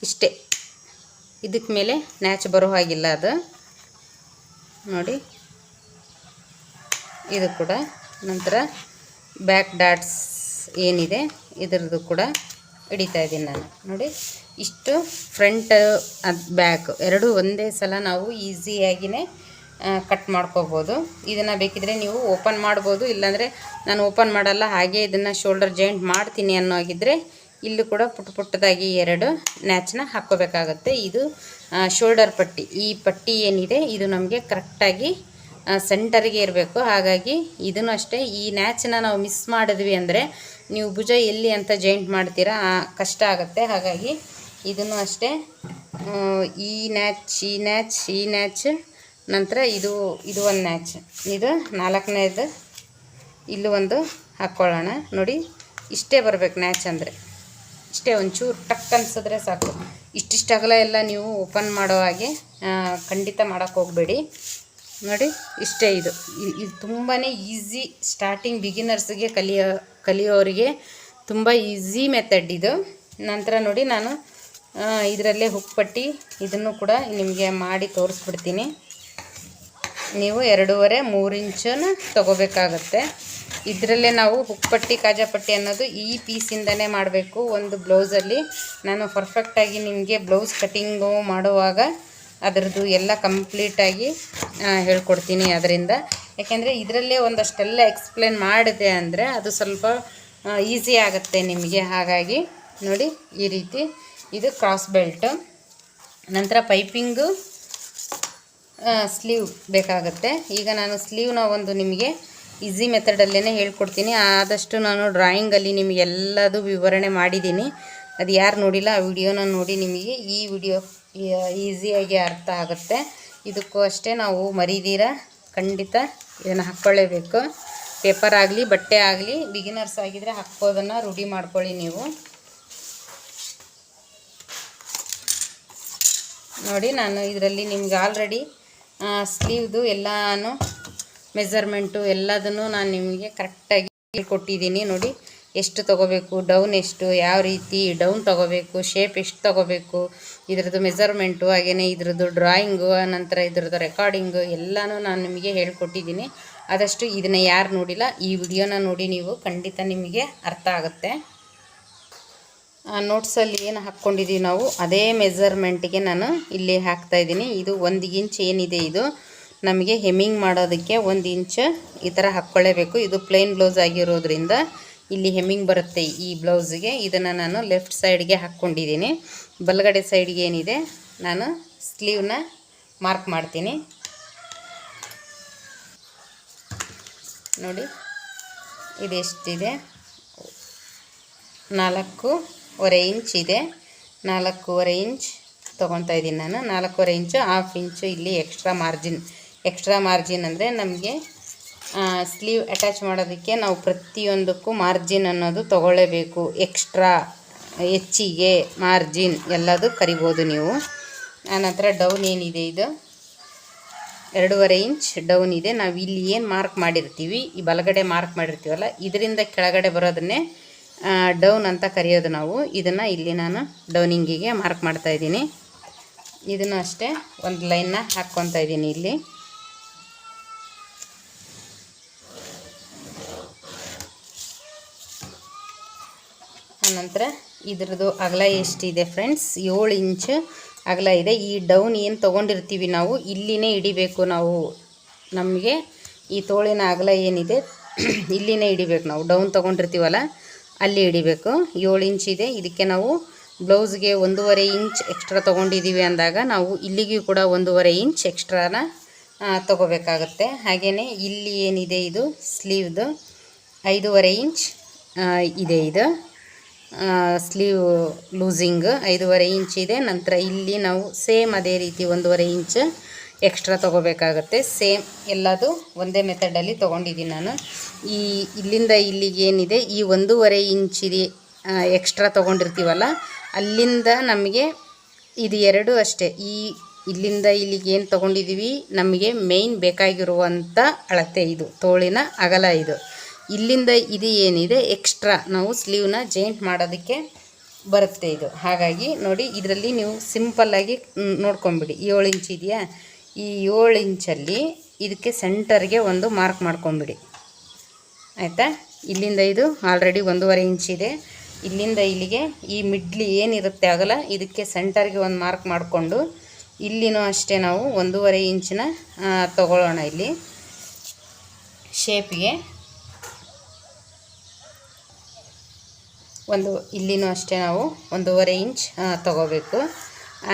ಇಷ್ಟೇ. ಇದಕ್ಕೆ ಮೇಲೆ ನ್ಯಾಚ್ ಬರೋ ಹಾಗಿಲ್ಲ ಅದು. ನೋಡಿ. ಇದು ಕೂಡ ನಂತರ ಬ್ಯಾಕ್ ಡಾಟ್ಸ್ ಏನಿದೆ ಇದರದ್ದು ಕೂಡ ಹಿಡಿತಾ ಇದ್ದೀನಿ ನಾನು. ನೋಡಿ, ಇಷ್ಟು ಫ್ರಂಟ್, ಅದು ಬ್ಯಾಕ್ ಎರಡೂ ಒಂದೇ ಸಲ ನಾವು ಈಸಿಯಾಗಿಯೇ ಕಟ್ ಮಾಡ್ಕೋಬೋದು. ಇದನ್ನು ಬೇಕಿದ್ರೆ ನೀವು ಓಪನ್ ಮಾಡ್ಬೋದು, ಇಲ್ಲಾಂದರೆ ನಾನು ಓಪನ್ ಮಾಡಲ್ಲ, ಹಾಗೆ ಇದನ್ನು ಶೋಲ್ಡರ್ ಜಾಯಿಂಟ್ ಮಾಡ್ತೀನಿ ಅನ್ನೋ ಆಗಿದ್ದರೆ ಇಲ್ಲೂ ಕೂಡ ಪುಟ್ಟ ಪುಟ್ಟದಾಗಿ ಎರಡು ನ್ಯಾಚನ್ನ ಹಾಕ್ಕೋಬೇಕಾಗತ್ತೆ. ಇದು ಶೋಲ್ಡರ್ ಪಟ್ಟಿ. ಈ ಪಟ್ಟಿ ಏನಿದೆ, ಇದು ನಮಗೆ ಕರೆಕ್ಟಾಗಿ ಸೆಂಟರಿಗೆ ಇರಬೇಕು. ಹಾಗಾಗಿ ಇದನ್ನು ಅಷ್ಟೇ, ಈ ನ್ಯಾಚನ್ನ ನಾವು ಮಿಸ್ ಮಾಡಿದ್ವಿ ಅಂದರೆ ನೀವು ಭುಜ ಎಲ್ಲಿ ಅಂತ ಜಾಯಿಂಟ್ ಮಾಡ್ತೀರಾ ಕಷ್ಟ ಆಗುತ್ತೆ. ಹಾಗಾಗಿ ಇದನ್ನು ಅಷ್ಟೇ ಈ ನ್ಯಾಚ್ ಈ ನ್ಯಾಚ್ ಈ ನ್ಯಾಚ್, ನಂತರ ಇದು ಇದು ಒಂದು ನ್ಯಾಚ್. ಇದು ನಾಲ್ಕನೇದು. ಇಲ್ಲೂ ಒಂದು ಹಾಕ್ಕೊಳ್ಳೋಣ. ನೋಡಿ, ಇಷ್ಟೇ ಬರಬೇಕು ನ್ಯಾಚ್ ಅಂದರೆ. ಇಷ್ಟೇ ಒಂಚೂರು ಟಕ್ ಅನ್ಸಿದ್ರೆ ಸಾಕು. ಇಷ್ಟಿಷ್ಟು ಅಗಲ ಎಲ್ಲ ನೀವು ಓಪನ್ ಮಾಡೋ ಹಾಗೆ ಖಂಡಿತ ಮಾಡೋಕ್ಕೆ ಹೋಗಬೇಡಿ. ನೋಡಿ, ಇಷ್ಟೇ ಇದು. ಇದು ತುಂಬಾ ಈಸಿ ಸ್ಟಾರ್ಟಿಂಗ್ ಬಿಗಿನರ್ಸ್ಗೆ ಕಲಿಯೋ, ಕಲಿಯೋರಿಗೆ ತುಂಬ ಈಸಿ ಮೆಥಡ್ ಇದು. ನಂತರ ನೋಡಿ ನಾನು ಇದರಲ್ಲೇ ಹುಕ್ಪಟ್ಟಿ ಇದನ್ನು ಕೂಡ ನಿಮಗೆ ಮಾಡಿ ತೋರಿಸ್ಬಿಡ್ತೀನಿ. ನೀವು ಎರಡೂವರೆ, ಮೂರು ಇಂಚನ್ನು ತೊಗೋಬೇಕಾಗತ್ತೆ. ಇದರಲ್ಲೇ ನಾವು ಹುಕ್ಪಟ್ಟಿ ಕಾಜಾಪಟ್ಟಿ ಅನ್ನೋದು ಈ ಪೀಸಿಂದನೇ ಮಾಡಬೇಕು. ಒಂದು ಬ್ಲೌಸಲ್ಲಿ ನಾನು ಪರ್ಫೆಕ್ಟಾಗಿ ನಿಮಗೆ ಬ್ಲೌಸ್ ಕಟ್ಟಿಂಗು ಮಾಡುವಾಗ ಅದರದ್ದು ಎಲ್ಲ ಕಂಪ್ಲೀಟಾಗಿ ಹೇಳ್ಕೊಡ್ತೀನಿ ಅದರಿಂದ. ಯಾಕೆಂದರೆ ಇದರಲ್ಲೇ ಒಂದಷ್ಟೆಲ್ಲ ಎಕ್ಸ್ಪ್ಲೇನ್ ಮಾಡಿದೆ ಅಂದರೆ ಅದು ಸ್ವಲ್ಪ ಈಸಿ ಆಗುತ್ತೆ ನಿಮಗೆ. ಹಾಗಾಗಿ ನೋಡಿ ಈ ರೀತಿ ಇದು ಕ್ರಾಸ್ ಬೆಲ್ಟು ನಂತರ ಪೈಪಿಂಗು ಸ್ಲೀವ್ ಬೇಕಾಗುತ್ತೆ. ಈಗ ನಾನು ಸ್ಲೀವ್ನ ಒಂದು ನಿಮಗೆ ಈಸಿ ಮೆಥಡಲ್ಲೇ ಹೇಳ್ಕೊಡ್ತೀನಿ. ಆದಷ್ಟು ನಾನು ಡ್ರಾಯಿಂಗಲ್ಲಿ ನಿಮಗೆಲ್ಲದು ವಿವರಣೆ ಮಾಡಿದ್ದೀನಿ. ಅದು ಯಾರು ನೋಡಿಲ್ಲ ಆ ವಿಡಿಯೋನ ನೋಡಿ ನಿಮಗೆ ಈ ವಿಡಿಯೋ ಈಸಿಯಾಗಿ ಅರ್ಥ ಆಗುತ್ತೆ. ಇದಕ್ಕೂ ಅಷ್ಟೇ ನಾವು ಮರಿದೀರ ಖಂಡಿತ ಇದನ್ನು ಹಾಕ್ಕೊಳ್ಳೇಬೇಕು. ಪೇಪರ್ ಆಗಲಿ, ಬಟ್ಟೆ ಆಗಲಿ ಬಿಗಿನರ್ಸ್ ಆಗಿದ್ದರೆ ಹಾಕೋದನ್ನು ರೂಢಿ ಮಾಡ್ಕೊಳ್ಳಿ ನೀವು. ನೋಡಿ ನಾನು ಇದರಲ್ಲಿ ನಿಮ್ಗೆ ಆಲ್ರೆಡಿ ಸ್ಲೀವ್ದು ಎಲ್ಲಾನು ಮೆಜರ್ಮೆಂಟು ಎಲ್ಲದನ್ನು ನಾನು ನಿಮಗೆ ಕರೆಕ್ಟಾಗಿ ಕೊಟ್ಟಿದ್ದೀನಿ ನೋಡಿ ಎಷ್ಟು ತೊಗೋಬೇಕು ಡೌನ್ ಎಷ್ಟು, ಯಾವ ರೀತಿ ಡೌನ್ ತೊಗೋಬೇಕು ಶೇಪ್ ಎಷ್ಟು ತೊಗೋಬೇಕು, ಇದ್ರದ್ದು ಮೆಜರ್ಮೆಂಟು ಹಾಗೆಯೇ ಇದ್ರದ್ದು ಡ್ರಾಯಿಂಗು ನಂತರ ಇದ್ರದ್ದು ರೆಕಾರ್ಡಿಂಗು ಎಲ್ಲನೂ ನಾನು ನಿಮಗೆ ಹೇಳ್ಕೊಟ್ಟಿದ್ದೀನಿ. ಆದಷ್ಟು ಇದನ್ನು ಯಾರು ನೋಡಿಲ್ಲ, ಈ ವಿಡಿಯೋನ ನೋಡಿ ನೀವು, ಖಂಡಿತ ನಿಮಗೆ ಅರ್ಥ ಆಗುತ್ತೆ. ನೋಟ್ಸಲ್ಲಿ ಏನು ಹಾಕ್ಕೊಂಡಿದ್ದೀವಿ ನಾವು, ಅದೇ ಮೆಜರ್ಮೆಂಟಿಗೆ ನಾನು ಇಲ್ಲಿ ಹಾಕ್ತಾಯಿದ್ದೀನಿ ಇದು ಒಂದು ಇಂಚ್ ಏನಿದೆ ಇದು, ನಮಗೆ ಹೆಮ್ಮಿಂಗ್ ಮಾಡೋದಕ್ಕೆ ಒಂದು ಇಂಚ್ ಈ ಥರ ಹಾಕ್ಕೊಳ್ಳೇಬೇಕು ಇದು ಪ್ಲೇನ್ ಬ್ಲೌಸ್ ಆಗಿರೋದ್ರಿಂದ ಇಲ್ಲಿ ಹೆಮ್ಮಿಂಗ್ ಬರುತ್ತೆ ಈ ಬ್ಲೌಸ್ಗೆ. ಇದನ್ನು ನಾನು ಲೆಫ್ಟ್ ಸೈಡ್ಗೆ ಹಾಕ್ಕೊಂಡಿದ್ದೀನಿ. ಬಲಗಡೆ ಸೈಡ್ಗೆ ಏನಿದೆ, ನಾನು ಸ್ಲೀವ್ನ ಮಾರ್ಕ್ ಮಾಡ್ತೀನಿ. ನೋಡಿ ಇದೆಷ್ಟಿದೆ ನಾಲ್ಕೂವರೆ ಇಂಚ್ ಇದೆ. ನಾಲ್ಕೂವರೆ ಇಂಚ್ ತೊಗೊತಾ ಇದ್ದೀನಿ ನಾನು. ನಾಲ್ಕೂವರೆ ಇಂಚು, ಹಾಫ್ ಇಂಚು ಇಲ್ಲಿ ಎಕ್ಸ್ಟ್ರಾ ಮಾರ್ಜಿನ್. ಎಕ್ಸ್ಟ್ರಾ ಮಾರ್ಜಿನ್ ಅಂದರೆ ನಮಗೆ ಸ್ಲೀವ್ ಅಟ್ಯಾಚ್ ಮಾಡೋದಕ್ಕೆ ನಾವು ಪ್ರತಿಯೊಂದಕ್ಕೂ ಮಾರ್ಜಿನ್ ಅನ್ನೋದು ತೊಗೊಳ್ಳೇಬೇಕು. ಎಕ್ಸ್ಟ್ರಾ ಹೆಚ್ಚಿಗೆ ಮಾರ್ಜಿನ್ ಎಲ್ಲದು ಕರಿಬೋದು ನೀವು. ಆನಂತರ ಡೌನ್ ಏನಿದೆ ಇದು? ಎರಡೂವರೆ ಇಂಚ್ ಡೌನ್ ಇದೆ. ನಾವು ಇಲ್ಲಿ ಏನು ಮಾರ್ಕ್ ಮಾಡಿರ್ತೀವಿ? ಈ ಬಲಗಡೆ ಮಾರ್ಕ್ ಮಾಡಿರ್ತೀವಲ್ಲ, ಇದರಿಂದ ಕೆಳಗಡೆ ಬರೋದನ್ನೇ ಡೌನ್ ಅಂತ ಕರೆಯೋದು ನಾವು. ಇದನ್ನು ಇಲ್ಲಿ ನಾನು ಡೌನಿಂಗಿಗೆ ಮಾರ್ಕ್ ಮಾಡ್ತಾ ಇದ್ದೀನಿ. ಇದನ್ನು ಅಷ್ಟೇ ಒಂದು ಲೈನ್ನ ಹಾಕ್ಕೊತಾ ಇದ್ದೀನಿ ಇಲ್ಲಿ. ಆನಂತರ ಇದ್ರದ್ದು ಅಗಲ ಎಷ್ಟಿದೆ ಫ್ರೆಂಡ್ಸ್ ಏಳು ಇಂಚ್ ಅಗಲ ಇದೆ. ಈ ಡೌನ್ ಏನು ತೊಗೊಂಡಿರ್ತೀವಿ ನಾವು, ಇಲ್ಲಿನೇ ಹಿಡಿಬೇಕು ನಾವು. ನಮಗೆ ಈ ತೋಳಿನ ಅಗಲ ಏನಿದೆ, ಇಲ್ಲಿನೇ ಹಿಡಿಬೇಕು ನಾವು. ಡೌನ್ ತೊಗೊಂಡಿರ್ತೀವಲ್ಲ, ಅಲ್ಲಿ ಹಿಡಿಬೇಕು. ಏಳು ಇಂಚ್ ಇದೆ. ಇದಕ್ಕೆ ನಾವು ಬ್ಲೌಸ್ಗೆ ಒಂದೂವರೆ ಇಂಚ್ ಎಕ್ಸ್ಟ್ರಾ ತೊಗೊಂಡಿದ್ದೀವಿ ಅಂದಾಗ ನಾವು ಇಲ್ಲಿಗೂ ಕೂಡ ಒಂದೂವರೆ ಇಂಚ್ ಎಕ್ಸ್ಟ್ರಾನ ತೊಗೋಬೇಕಾಗುತ್ತೆ. ಹಾಗೆಯೇ ಇಲ್ಲಿ ಏನಿದೆ ಇದು? ಸ್ಲೀವ್ದು ಐದೂವರೆ ಇಂಚ್ ಇದೆ ಇದು. ಸ್ಲೀವ್ ಲೂಸಿಂಗ್ ಐದೂವರೆ ಇಂಚ್ ಇದೆ. ನಂತರ ಇಲ್ಲಿ ನಾವು ಸೇಮ್ ಅದೇ ರೀತಿ ಒಂದೂವರೆ ಇಂಚ್ ಎಕ್ಸ್ಟ್ರಾ ತೊಗೋಬೇಕಾಗತ್ತೆ. ಸೇಮ್ ಎಲ್ಲದು ಒಂದೇ ಮೆಥಡಲ್ಲಿ ತೊಗೊಂಡಿದ್ದೀನಿ ನಾನು. ಈ ಇಲ್ಲಿಂದ ಇಲ್ಲಿಗೆ ಏನಿದೆ, ಈ ಒಂದೂವರೆ ಇದೆ ಎಕ್ಸ್ಟ್ರಾ ತೊಗೊಂಡಿರ್ತೀವಲ್ಲ, ಅಲ್ಲಿಂದ ನಮಗೆ ಇದು ಎರಡು ಅಷ್ಟೇ. ಈ ಇಲ್ಲಿಂದ ಇಲ್ಲಿಗೆ ಏನು ತೊಗೊಂಡಿದ್ದೀವಿ ನಮಗೆ ಮೇಯ್ನ್ ಬೇಕಾಗಿರುವಂಥ ಅಳತೆ ಇದು, ತೋಳಿನ ಅಗಲ ಇದು. ಇಲ್ಲಿಂದ ಇದು ಏನಿದೆ? ಎಕ್ಸ್ಟ್ರಾ ನಾವು ಸ್ಲೀವ್ನ ಜಾಯಿಂಟ್ ಮಾಡೋದಕ್ಕೆ ಬರುತ್ತೆ ಇದು. ಹಾಗಾಗಿ ನೋಡಿ, ಇದರಲ್ಲಿ ನೀವು ಸಿಂಪಲ್ಲಾಗಿ ನೋಡ್ಕೊಂಬಿಡಿ. ಏಳು ಇಂಚ್ ಇದೆಯಾ? ಈ ಏಳು ಇಂಚಲ್ಲಿ ಇದಕ್ಕೆ ಸೆಂಟರ್ಗೆ ಒಂದು ಮಾರ್ಕ್ ಮಾಡ್ಕೊಂಬಿಡಿ. ಆಯಿತಾ? ಇಲ್ಲಿಂದ ಇದು ಆಲ್ರೆಡಿ ಒಂದೂವರೆ ಇದೆ. ಇಲ್ಲಿಂದ ಇಲ್ಲಿಗೆ ಈ ಮಿಡ್ಲಿ ಏನಿರುತ್ತೆ ಆಗಲ್ಲ, ಇದಕ್ಕೆ ಸೆಂಟರ್ಗೆ ಒಂದು ಮಾರ್ಕ್ ಮಾಡಿಕೊಂಡು ಇಲ್ಲಿನೂ ಅಷ್ಟೇ ನಾವು ಒಂದೂವರೆ ಇಂಚಿನ ತಗೊಳ್ಳೋಣ ಇಲ್ಲಿ. ಶೇಪಿಗೆ ಒಂದು ಇಲ್ಲಿನೂ ಅಷ್ಟೇ ನಾವು ಒಂದೂವರೆ ಇಂಚ್ ತಗೋಬೇಕು.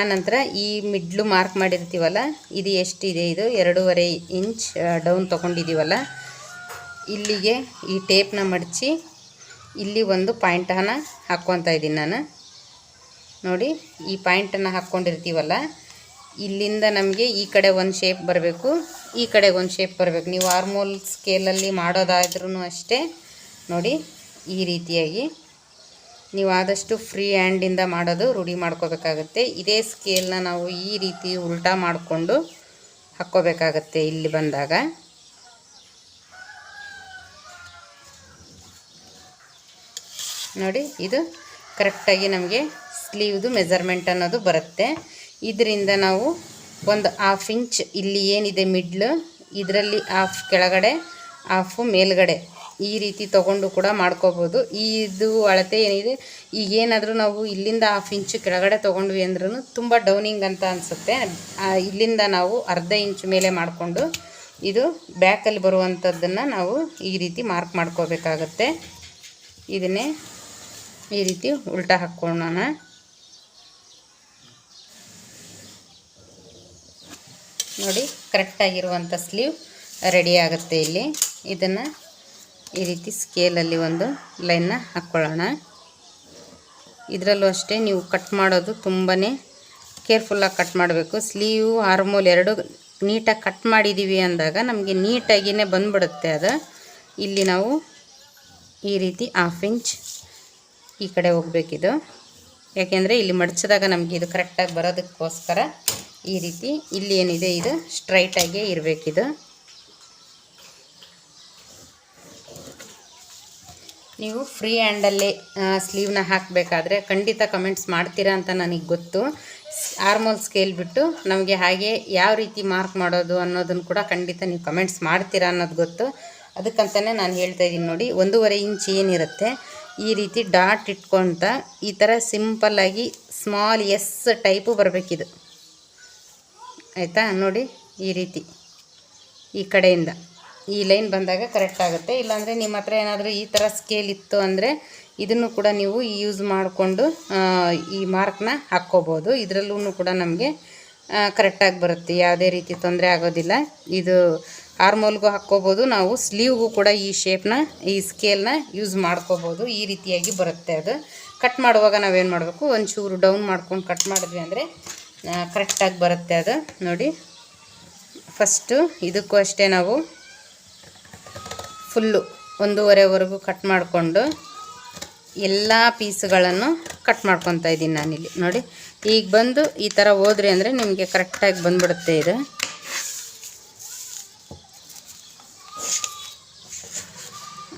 ಆನಂತರ ಈ ಮಿಡ್ಲು ಮಾರ್ಕ್ ಮಾಡಿರ್ತೀವಲ್ಲ, ಇದು ಎಷ್ಟಿದೆ ಇದು? ಎರಡೂವರೆ ಇಂಚ್ ಡೌನ್ ತೊಗೊಂಡಿದ್ದೀವಲ್ಲ ಇಲ್ಲಿಗೆ ಈ ಟೇಪ್ನ ಮಡಚಿ ಇಲ್ಲಿ ಒಂದು ಪಾಯಿಂಟನ್ನು ಹಾಕ್ಕೊತಾ ಇದ್ದೀನಿ ನಾನು. ನೋಡಿ, ಈ ಪಾಯಿಂಟನ್ನು ಹಾಕ್ಕೊಂಡಿರ್ತೀವಲ್ಲ, ಇಲ್ಲಿಂದ ನಮಗೆ ಈ ಕಡೆ ಒಂದು ಶೇಪ್ ಬರಬೇಕು, ಈ ಕಡೆ ಒಂದು ಶೇಪ್ ಬರಬೇಕು. ನೀವು ಆರ್ಮೋಲ್ ಸ್ಕೇಲಲ್ಲಿ ಮಾಡೋದಾದ್ರೂ ಅಷ್ಟೇ. ನೋಡಿ, ಈ ರೀತಿಯಾಗಿ. ನೀವು ಆದಷ್ಟು ಫ್ರೀ ಹ್ಯಾಂಡಿಂದ ಮಾಡೋದು ರೂಢಿ ಮಾಡ್ಕೋಬೇಕಾಗತ್ತೆ. ಇದೇ ಸ್ಕೇಲ್ನ ನಾವು ಈ ರೀತಿ ಉಲ್ಟಾ ಮಾಡಿಕೊಂಡು ಹಾಕ್ಕೋಬೇಕಾಗತ್ತೆ ಇಲ್ಲಿ ಬಂದಾಗ. ನೋಡಿ, ಇದು ಕರೆಕ್ಟಾಗಿ ನಮಗೆ ಸ್ಲೀವ್ದು ಮೆಜರ್ಮೆಂಟ್ ಅನ್ನೋದು ಬರುತ್ತೆ. ಇದರಿಂದ ನಾವು ಒಂದು ಹಾಫ್ ಇಂಚ್ ಇಲ್ಲಿ ಏನಿದೆ ಮಿಡ್ಲು ಇದರಲ್ಲಿ ಹಾಫ್ ಕೆಳಗಡೆ ಹಾಫು ಮೇಲ್ಗಡೆ ಈ ರೀತಿ ತೊಗೊಂಡು ಕೂಡ ಮಾಡ್ಕೋಬೋದು. ಇದು ಅಳತೆ ಏನಿದೆ? ಈಗ ಏನಾದರೂ ನಾವು ಇಲ್ಲಿಂದ ಹಾಫ್ ಇಂಚು ಕೆಳಗಡೆ ತೊಗೊಂಡ್ವಿ ಅಂದ್ರೂ ತುಂಬ ಡೌನಿಂಗ್ ಅಂತ ಅನಿಸುತ್ತೆ. ಇಲ್ಲಿಂದ ನಾವು ಅರ್ಧ ಇಂಚು ಮೇಲೆ ಮಾಡಿಕೊಂಡು ಇದು ಬ್ಯಾಕಲ್ಲಿ ಬರುವಂಥದ್ದನ್ನು ನಾವು ಈ ರೀತಿ ಮಾರ್ಕ್ ಮಾಡ್ಕೋಬೇಕಾಗತ್ತೆ. ಇದನ್ನೇ ಈ ರೀತಿ ಉಲ್ಟಾ ಹಾಕ್ಕೊಳ್ಳೋಣ. ನೋಡಿ ಕರೆಕ್ಟಾಗಿರುವಂಥ ಸ್ಲೀವ್ ರೆಡಿ ಆಗುತ್ತೆ ಇಲ್ಲಿ. ಇದನ್ನು ಈ ರೀತಿ ಸ್ಕೇಲಲ್ಲಿ ಒಂದು ಲೈನ್ನ ಹಾಕ್ಕೊಳ್ಳೋಣ ಇದರಲ್ಲೂ ಅಷ್ಟೇ ನೀವು ಕಟ್ ಮಾಡೋದು ತುಂಬಾ ಕೇರ್ಫುಲ್ಲಾಗಿ ಕಟ್ ಮಾಡಬೇಕು. ಸ್ಲೀವು ಹಾರ್ಮೋಲ್ ಎರಡು ನೀಟಾಗಿ ಕಟ್ ಮಾಡಿದ್ದೀವಿ ಅಂದಾಗ ನಮಗೆ ನೀಟಾಗಿಯೇ ಬಂದ್ಬಿಡುತ್ತೆ ಅದು. ಇಲ್ಲಿ ನಾವು ಈ ರೀತಿ ಹಾಫ್ ಇಂಚ್ ಈ ಕಡೆ ಹೋಗಬೇಕಿದು. ಯಾಕೆಂದರೆ ಇಲ್ಲಿ ಮಡಚಿದಾಗ ನಮಗೆ ಇದು ಕರೆಕ್ಟಾಗಿ ಬರೋದಕ್ಕೋಸ್ಕರ ಈ ರೀತಿ ಇಲ್ಲಿ ಏನಿದೆ, ಇದು ಸ್ಟ್ರೈಟಾಗೇ ಇರಬೇಕಿದು. ನೀವು ಫ್ರೀ ಹ್ಯಾಂಡಲ್ಲೇ ಸ್ಲೀವ್ನ ಹಾಕಬೇಕಾದ್ರೆ ಖಂಡಿತ ಕಮೆಂಟ್ಸ್ ಮಾಡ್ತೀರಾ ಅಂತ ನನಗೆ ಗೊತ್ತು. ಆರ್ಮೋಲ್ ಸ್ಕೇಲ್ ಬಿಟ್ಟು ನಮಗೆ ಹಾಗೆ ಯಾವ ರೀತಿ ಮಾರ್ಕ್ ಮಾಡೋದು ಅನ್ನೋದನ್ನು ಕೂಡ ಖಂಡಿತ ನೀವು ಕಮೆಂಟ್ಸ್ ಮಾಡ್ತೀರಾ ಅನ್ನೋದು ಗೊತ್ತು. ಅದಕ್ಕಂತಲೇ ನಾನು ಹೇಳ್ತಾ ಇದ್ದೀನಿ ನೋಡಿ, ಒಂದೂವರೆ ಇಂಚ್ ಏನಿರುತ್ತೆ, ಈ ರೀತಿ ಡಾಟ್ ಇಟ್ಕೊತ ಈ ಥರ ಸಿಂಪಲ್ಲಾಗಿ ಸ್ಮಾಲ್ ಎಸ್ ಟೈಪು ಬರಬೇಕಿದು. ಆಯಿತಾ? ನೋಡಿ, ಈ ರೀತಿ ಈ ಕಡೆಯಿಂದ. ಈ ಲೈನ್ ಬಂದಾಗ ಕರೆಕ್ಟ್ ಆಗುತ್ತೆ. ಇಲ್ಲಾಂದರೆ ನಿಮ್ಮ ಹತ್ರ ಏನಾದರೂ ಈ ಥರ ಸ್ಕೇಲ್ ಇತ್ತು ಅಂದರೆ ಇದನ್ನು ಕೂಡ ನೀವು ಯೂಸ್ ಮಾಡಿಕೊಂಡು ಈ ಮಾರ್ಕ್ನ ಹಾಕ್ಕೋಬೋದು. ಇದರಲ್ಲೂ ಕೂಡ ನಮಗೆ ಕರೆಕ್ಟಾಗಿ ಬರುತ್ತೆ. ಯಾವುದೇ ರೀತಿ ತೊಂದರೆ ಆಗೋದಿಲ್ಲ. ಇದು ಆರ್ಮೋಲ್ಗೂ ಹಾಕ್ಕೋಬೋದು. ನಾವು ಸ್ಲೀವ್ಗೂ ಕೂಡ ಈ ಶೇಪ್ನ ಈ ಸ್ಕೇಲ್ನ ಯೂಸ್ ಮಾಡ್ಕೋಬೋದು. ಈ ರೀತಿಯಾಗಿ ಬರುತ್ತೆ ಅದು. ಕಟ್ ಮಾಡುವಾಗ ನಾವೇನು ಮಾಡಬೇಕು? ಒಂಚೂರು ಡೌನ್ ಮಾಡ್ಕೊಂಡು ಕಟ್ ಮಾಡಿದ್ವಿ ಅಂದರೆ ಕರೆಕ್ಟಾಗಿ ಬರುತ್ತೆ ಅದು. ನೋಡಿ ಫಸ್ಟು ಇದಕ್ಕೂ ಅಷ್ಟೇ ನಾವು ಫುಲ್ಲು ಒಂದೂವರೆವರೆಗೂ ಕಟ್ ಮಾಡಿಕೊಂಡು ಎಲ್ಲ ಪೀಸ್ಗಳನ್ನು ಕಟ್ ಮಾಡ್ಕೊತಾ ಇದ್ದೀನಿ ನಾನಿಲ್ಲಿ. ನೋಡಿ, ಈಗ ಬಂದು ಈ ಥರ ಹೋದ್ರಿ ಅಂದರೆ ನಿಮಗೆ ಕರೆಕ್ಟಾಗಿ ಬಂದ್ಬಿಡುತ್ತೆ ಇದು.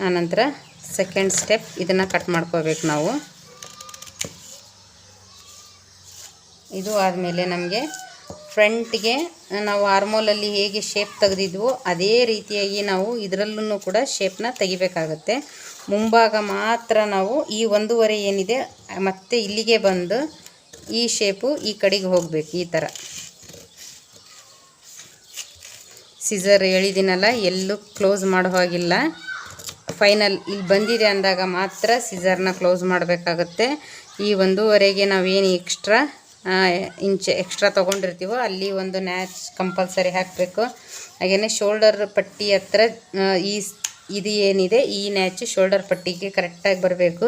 ಆನಂತರ ಸೆಕೆಂಡ್ ಸ್ಟೆಪ್ ಇದನ್ನು ಕಟ್ ಮಾಡ್ಕೋಬೇಕು ನಾವು. ಇದು ಆದಮೇಲೆ ನಮಗೆ ಫ್ರಂಟ್ಗೆ ನಾವು ಆರ್ಮೋಲಲ್ಲಿ ಹೇಗೆ ಶೇಪ್ ತೆಗೆದಿದ್ವೋ ಅದೇ ರೀತಿಯಾಗಿ ನಾವು ಇದರಲ್ಲೂ ಕೂಡ ಶೇಪ್ನ ತೆಗಿಬೇಕಾಗತ್ತೆ. ಮುಂಭಾಗ ಮಾತ್ರ ನಾವು ಈ ಒಂದೂವರೆ ಏನಿದೆ, ಮತ್ತೆ ಇಲ್ಲಿಗೆ ಬಂದು ಈ ಶೇಪು ಈ ಕಡೆಗೆ ಹೋಗಬೇಕು, ಈ ಥರ. ಸಿಸರ್ ಹೇಳಿದ್ದೀನಲ್ಲ ಎಲ್ಲೂ ಕ್ಲೋಸ್ ಮಾಡೋ ಹಾಗಿಲ್ಲ. ಫೈನಲ್ ಇಲ್ಲಿ ಬಂದಿದೆ ಅಂದಾಗ ಮಾತ್ರ ಸಿಸರ್ನ ಕ್ಲೋಸ್ ಮಾಡಬೇಕಾಗತ್ತೆ. ಈ ಒಂದೂವರೆಗೆ ನಾವೇನು ಎಕ್ಸ್ಟ್ರಾ ಇಂಚ್ ಎಕ್ಸ್ಟ್ರಾ ತೊಗೊಂಡಿರ್ತೀವೋ, ಅಲ್ಲಿ ಒಂದು ನ್ಯಾಚ್ ಕಂಪಲ್ಸರಿ ಹಾಕಬೇಕು. ಹಾಗೆಯೇ ಶೋಲ್ಡರ್ ಪಟ್ಟಿ ಹತ್ರ ಈ ಇದು ಏನಿದೆ, ಈ ನ್ಯಾಚ್ ಶೋಲ್ಡರ್ ಪಟ್ಟಿಗೆ ಕರೆಕ್ಟಾಗಿ ಬರಬೇಕು.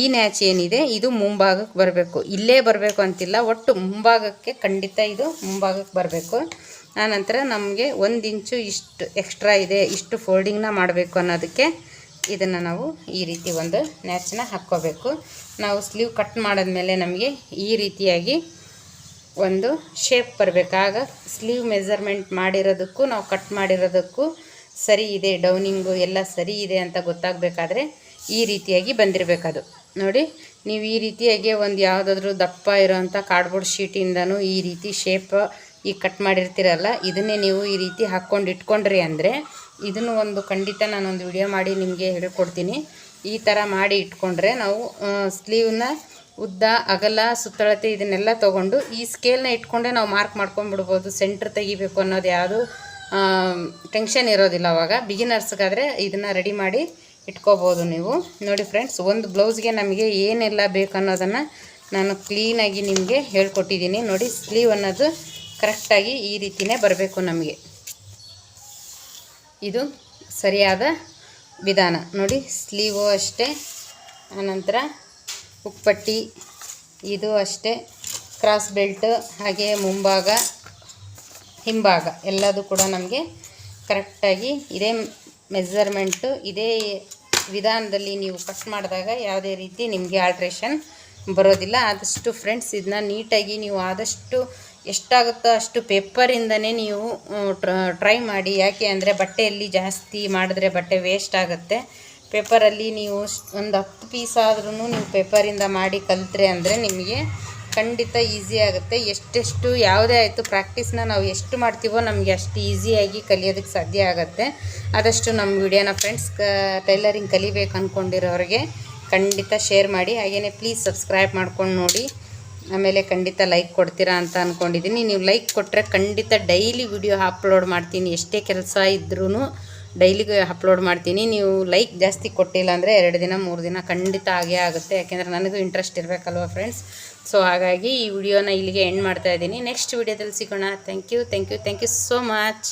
ಈ ನ್ಯಾಚ್ ಏನಿದೆ, ಇದು ಮುಂಭಾಗಕ್ಕೆ ಬರಬೇಕು. ಇಲ್ಲೇ ಬರಬೇಕು ಅಂತಿಲ್ಲ, ಒಟ್ಟು ಮುಂಭಾಗಕ್ಕೆ ಖಂಡಿತ ಇದು ಮುಂಭಾಗಕ್ಕೆ ಬರಬೇಕು. ಆನಂತರ ನಮಗೆ ಒಂದು ಇಂಚು ಇಷ್ಟು ಎಕ್ಸ್ಟ್ರಾ ಇದೆ, ಇಷ್ಟು ಫೋಲ್ಡಿಂಗ್ನ ಮಾಡಬೇಕು ಅನ್ನೋದಕ್ಕೆ. ಇದನ್ನು ನಾವು ಈ ರೀತಿ ಒಂದು ನ್ಯಾಚನ್ನ ಹಾಕ್ಕೋಬೇಕು. ನಾವು ಸ್ಲೀವ್ ಕಟ್ ಮಾಡಿದ್ಮೇಲೆ ನಮಗೆ ಈ ರೀತಿಯಾಗಿ ಒಂದು ಶೇಪ್ ಬರಬೇಕಾಗ ಸ್ಲೀವ್ ಮೆಜರ್ಮೆಂಟ್ ಮಾಡಿರೋದಕ್ಕೂ, ನಾವು ಕಟ್ ಮಾಡಿರೋದಕ್ಕೂ ಸರಿ ಇದೆ ಡೌನಿಂಗು ಎಲ್ಲ ಸರಿ ಇದೆ ಅಂತ ಗೊತ್ತಾಗಬೇಕಾದ್ರೆ ಈ ರೀತಿಯಾಗಿ ಬಂದಿರಬೇಕದು. ನೋಡಿ, ನೀವು ಈ ರೀತಿಯಾಗಿ ಒಂದು ಯಾವುದಾದ್ರೂ ದಪ್ಪ ಇರೋವಂಥ ಕಾರ್ಡ್ಬೋರ್ಡ್ ಶೀಟಿಂದನೂ ಈ ರೀತಿ ಶೇಪ್ ಈ ಕಟ್ ಮಾಡಿರ್ತೀರಲ್ಲ, ಇದನ್ನೇ ನೀವು ಈ ರೀತಿ ಹಾಕ್ಕೊಂಡು ಇಟ್ಕೊಂಡ್ರಿ ಅಂದರೆ ಇದನ್ನು ಒಂದು ಖಂಡಿತ ನಾನೊಂದು ವಿಡಿಯೋ ಮಾಡಿ ನಿಮಗೆ ಹೇಳ್ಕೊಡ್ತೀನಿ. ಈ ಥರ ಮಾಡಿ ಇಟ್ಕೊಂಡ್ರೆ ನಾವು ಸ್ಲೀವ್ನ ಉದ್ದ, ಅಗಲ, ಸುತ್ತಳತೆ ಇದನ್ನೆಲ್ಲ ತೊಗೊಂಡು ಈ ಸ್ಕೇಲ್ನ ಇಟ್ಕೊಂಡೆ ನಾವು ಮಾರ್ಕ್ ಮಾಡ್ಕೊಂಡ್ಬಿಡ್ಬೋದು. ಸೆಂಟ್ರ್ ತೆಗಿಬೇಕು ಅನ್ನೋದು ಯಾವುದು ಟೆನ್ಷನ್ ಇರೋದಿಲ್ಲ ಅವಾಗ. ಬಿಗಿನರ್ಸ್ಗಾದರೆ ಇದನ್ನು ರೆಡಿ ಮಾಡಿ ಇಟ್ಕೋಬೋದು ನೀವು. ನೋಡಿ ಫ್ರೆಂಡ್ಸ್ ಒಂದು ಬ್ಲೌಸ್ಗೆ ನಮಗೆ ಏನೆಲ್ಲ ಬೇಕು ಅನ್ನೋದನ್ನು ನಾನು ಕ್ಲೀನಾಗಿ ನಿಮಗೆ ಹೇಳ್ಕೊಟ್ಟಿದ್ದೀನಿ. ನೋಡಿ ಸ್ಲೀವ್ ಅನ್ನೋದು ಕರೆಕ್ಟಾಗಿ ಈ ರೀತಿಯೇ ಬರಬೇಕು ನಮಗೆ. ಇದು ಸರಿಯಾದ ವಿಧಾನ. ನೋಡಿ, ಸ್ಲೀವು ಅಷ್ಟೇ, ಆನಂತರ ಉಪ್ಪಟ್ಟಿ, ಇದು ಅಷ್ಟೇ ಕ್ರಾಸ್ ಬೆಲ್ಟ್ ಹಾಗೆ ಮುಂಭಾಗ, ಹಿಂಭಾಗ, ಎಲ್ಲದೂ ಕೂಡ ನಮಗೆ ಕರೆಕ್ಟಾಗಿ ಇದೇ ಮೆಜರ್ಮೆಂಟು ಇದೇ ವಿಧಾನದಲ್ಲಿ ನೀವು ಕಟ್ ಮಾಡಿದಾಗ ಯಾವುದೇ ರೀತಿ ನಿಮಗೆ ಆಲ್ಟ್ರೇಷನ್ ಬರೋದಿಲ್ಲ. ಆದಷ್ಟು ಫ್ರೆಂಡ್ಸ್ ಇದನ್ನ ನೀಟಾಗಿ ನೀವು ಆದಷ್ಟು ಎಷ್ಟಾಗುತ್ತೋ ಅಷ್ಟು ಪೇಪರಿಂದನೇ ನೀವು ಟ್ರೈ ಮಾಡಿ. ಯಾಕೆ ಅಂದರೆ ಬಟ್ಟೆಯಲ್ಲಿ ಜಾಸ್ತಿ ಮಾಡಿದ್ರೆ ಬಟ್ಟೆ ವೇಸ್ಟ್ ಆಗುತ್ತೆ. ಪೇಪರಲ್ಲಿ ನೀವು ಒಂದು ಹತ್ತು ಪೀಸ್ ಆದ್ರೂ ನೀವು ಪೇಪರಿಂದ ಮಾಡಿ ಕಲಿತ್ರೆ ಅಂದರೆ ನಿಮಗೆ ಖಂಡಿತ ಈಸಿ ಆಗುತ್ತೆ. ಎಷ್ಟೆಷ್ಟು, ಯಾವುದೇ ಆಯಿತು ಪ್ರಾಕ್ಟೀಸ್ನ ನಾವು ಎಷ್ಟು ಮಾಡ್ತೀವೋ ನಮಗೆ ಅಷ್ಟು ಈಸಿಯಾಗಿ ಕಲಿಯೋದಕ್ಕೆ ಸಾಧ್ಯ ಆಗುತ್ತೆ. ಆದಷ್ಟು ನಮ್ಮ ವಿಡಿಯೋನ ಫ್ರೆಂಡ್ಸ್ ಟೈಲರಿಂಗ್ ಕಲಿಬೇಕು ಅಂದ್ಕೊಂಡಿರೋರಿಗೆ ಖಂಡಿತ ಶೇರ್ ಮಾಡಿ. ಹಾಗೆಯೇ ಪ್ಲೀಸ್ ಸಬ್ಸ್ಕ್ರೈಬ್ ಮಾಡ್ಕೊಂಡು ನೋಡಿ. ಆಮೇಲೆ ಖಂಡಿತ ಲೈಕ್ ಕೊಡ್ತೀರಾ ಅಂತ ಅಂದ್ಕೊಂಡಿದ್ದೀನಿ ನೀವು ಲೈಕ್ ಕೊಟ್ಟರೆ ಖಂಡಿತ ಡೈಲಿ ವಿಡಿಯೋ ಅಪ್ಲೋಡ್ ಮಾಡ್ತೀನಿ. ಎಷ್ಟೇ ಕೆಲಸ ಇದ್ರೂ ಡೈಲಿಗೆ ಅಪ್ಲೋಡ್ ಮಾಡ್ತೀನಿ. ನೀವು ಲೈಕ್ ಜಾಸ್ತಿ ಕೊಟ್ಟಿಲ್ಲ ಅಂದರೆ ಎರಡು ದಿನ, ಮೂರು ದಿನ ಖಂಡಿತ ಆಗೇ ಆಗುತ್ತೆ. ಯಾಕೆಂದರೆ ನನಗೂ ಇಂಟ್ರೆಸ್ಟ್ ಇರಬೇಕಲ್ವ ಫ್ರೆಂಡ್ಸ್ ಸೊ ಹಾಗಾಗಿ ಈ ವಿಡಿಯೋನ ಇಲ್ಲಿಗೆ ಎಂಡ್ ಮಾಡ್ತಾ ಇದ್ದೀನಿ. ನೆಕ್ಸ್ಟ್ ವಿಡಿಯೋದಲ್ಲಿ ಸಿಗೋಣ. Thank you thank you thank you so much